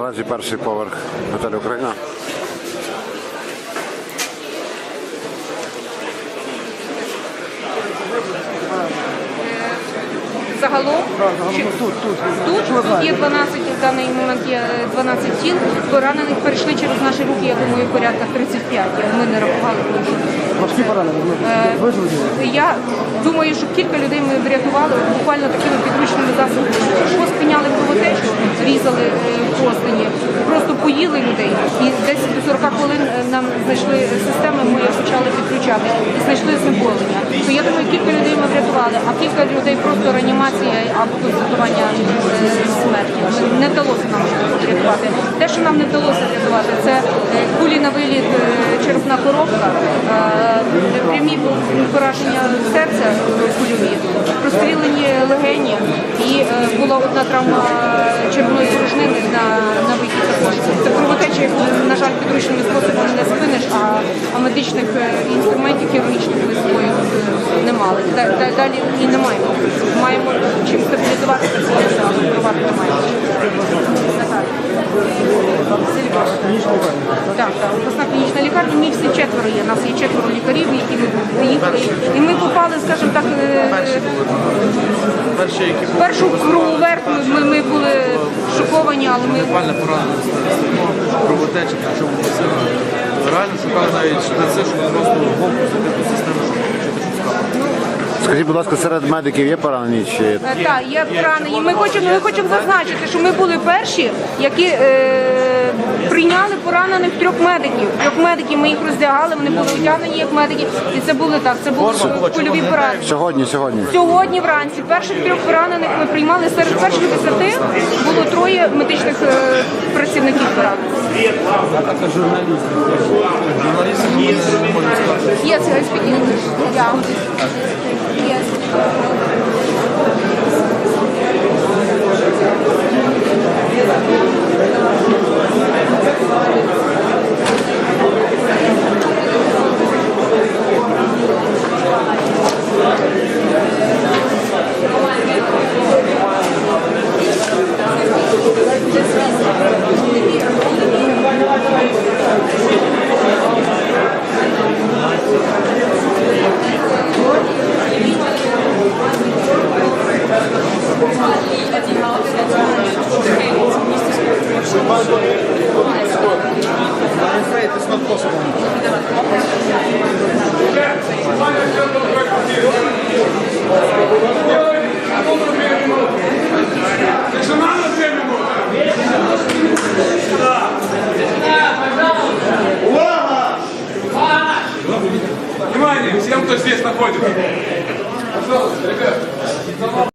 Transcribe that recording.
Наразі перший поверх готелю Україна. Загалом чи- тут, тут є 12, в даний момент є е, 12 тіл. Поранених перейшли через наші руки, я думаю, порядка 35. Ми не рахували. тому що Важкі поранення, Е, вижили. Я думаю, що кілька людей ми врятували буквально такими підручними засобами. Що спиняли кровотечу, різали е, простині, просто поїли людей. І десь до 40 хвилин е, нам знайшли системи, ми їх почали підключати і знайшли знеболення. То я думаю, кілька людей ми врятували, а кілька людей просто реанімація або констатування е, смерті. Не вдалося нам врятувати. Те, що нам не вдалося врятувати, це е, кулі на виліт, черепна коробка, прямі пораження серця кульові, прострілені легені і була одна травма червоної порожнини на вихід також. Це кровотеча, яку, на жаль, підручними способами не спиниш, а, а медичних е, інструментів хірургічних собою е, не мали. Да- да- Далі і не маємо. Маємо чим стабілізувати пацієнта, але впливати не маємо. Так, так, обласна клінічна лікарня. Ми всі четверо є. У нас є четверо лікарів, які ми приїхали. І ми попали, скажімо так, е, в першу круговерть ми, ми були шоковані, але ми буквально поранені кровотечі, причому сильно. Реально шукав навіть це, щоб просто щоб включити шускапа. Скажіть, будь ласка, серед медиків є поранені чи Е, Так, є поранені. Ми хочемо, ми хочемо зазначити, що ми були перші, які е, прийняли поранених трьох медиків. Трьох медиків ми їх роздягали, вони були одягнені як медики. І це були так, це були польові поранені. сьогодні? Сьогодні. Сьогодні вранці перших трьох поранених ми приймали серед перших десяти було троє медичних е, працівників поранених. А також журналісти. Журналісти. Yes, I speak English. Yeah. I'm afraid it's not possible. Внимание всем, кто здесь находится. Пожалуйста, ребят.